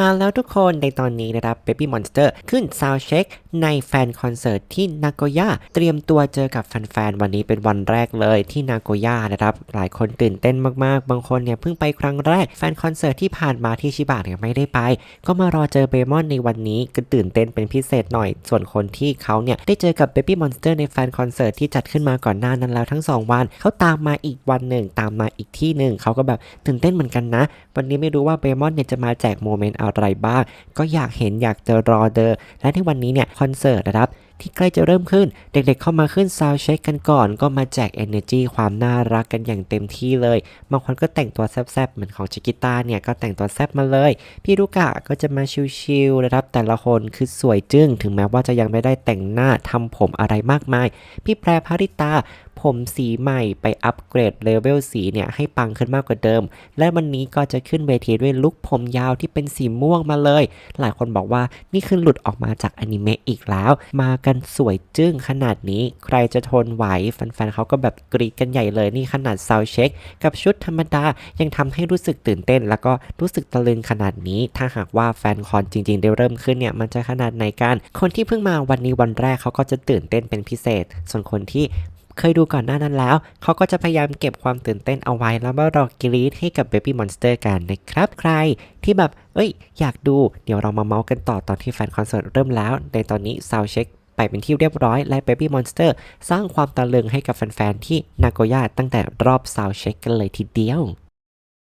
มาแล้วทุกคนในตอนนี้นะครับ Baby Monster ขึ้น Sound Check ในแฟนคอนเสิร์ตที่นาโกย่าเตรียมตัวเจอกับแฟนๆ วันนี้เป็นวันแรกเลยที่นาโกย่านะครับ หลายคนตื่นเต้นมากๆ บางคนเนี่ยเพิ่งไปครั้งแรกแฟนคอนเสิร์ตที่ผ่านมาที่ชิบะเนี่ยไม่ได้ไป ก็มารอเจอเบมอนในวันนี้ก็ตื่นเต้นเป็นพิเศษหน่อย ส่วนคนที่เขาเนี่ยได้เจอกับ Baby Monster ในแฟนคอนเสิร์ตที่จัดขึ้นมาก่อนหน้านั้นแล้วทั้งสองวันเขาตามมาอีกวันหนึ่งตามมาอีกที่หนึ่งเขาก็แบบตื่นเต้นเหมือนกันนะ วันนี้ไม่รู้ว่าเบมอนเนี่ยจะมาแจกโมเมนต์อะไรบ้าง ก็อยากเห็นอยากจะรอเดอและในวันนี้เนี่ยคอนเสิร์ตนะครับ ที่ใกล้จะเริ่มขึ้น เด็กๆเข้ามาขึ้นซาวเช็คกันก่อน ก็มาแจก Energy ความน่ารักกันอย่างเต็มที่เลย บางคนก็แต่งตัวแซบๆ เหมือนของชิกิต้าเนี่ย ก็แต่งตัวแซบมาเลย พี่ลูกะก็จะมาชิลๆนะครับแต่ละคนคือสวยจึ้งถึงแม้ว่าจะยังไม่ได้แต่งหน้าทำผมอะไรมากมาย พี่แพรพาริตาผมสีใหม่ไปอัปเกรดเลเวลสีเนี่ยให้ปังขึ้นมากกว่าเดิม และวันนี้ก็จะขึ้นเวทีด้วยลุคผมยาวที่เป็นสีม่วงมาเลย หลายคนบอกว่านี่คือหลุดออกมาจากอนิเมะอีกแล้ว มากันสวยจึ้งขนาดนี้ ใครจะทนไหวแฟนๆเขาก็แบบกรีดกันใหญ่เลยนี่ขนาดซาวเช็ค กับชุดธรรมดายังทำให้รู้สึกตื่นเต้น แล้วก็รู้สึกตะลึงขนาดนี้ ถ้าหากว่าแฟนคอนจริงๆ ได้เริ่มขึ้นเนี่ยมันจะขนาดไหนกันคนที่เพิ่งมาวันนี้วันแรกเขาก็จะตื่นเต้นเป็นพิเศษ ส่วนคนที่เคยดูก่อนหน้านั้นแล้ว เขาก็จะพยายามเก็บความตื่นเต้นเอาไว้ แล้วมารอกรีดให้กับ Baby Monster กันนะครับ ใครที่แบบ เอ้ย อยากดู เดี๋ยวเรามาเมาส์กันต่อตอนที่แฟนคอนเสิร์ตเริ่มแล้ว ในตอนนี้ Sound Check ไปเป็นที่เรียบร้อยและ Baby Monster สร้างความตะลึงให้กับแฟนๆที่นาโกย่าตั้งแต่รอบซาวเช็คกันเลยทีเดียว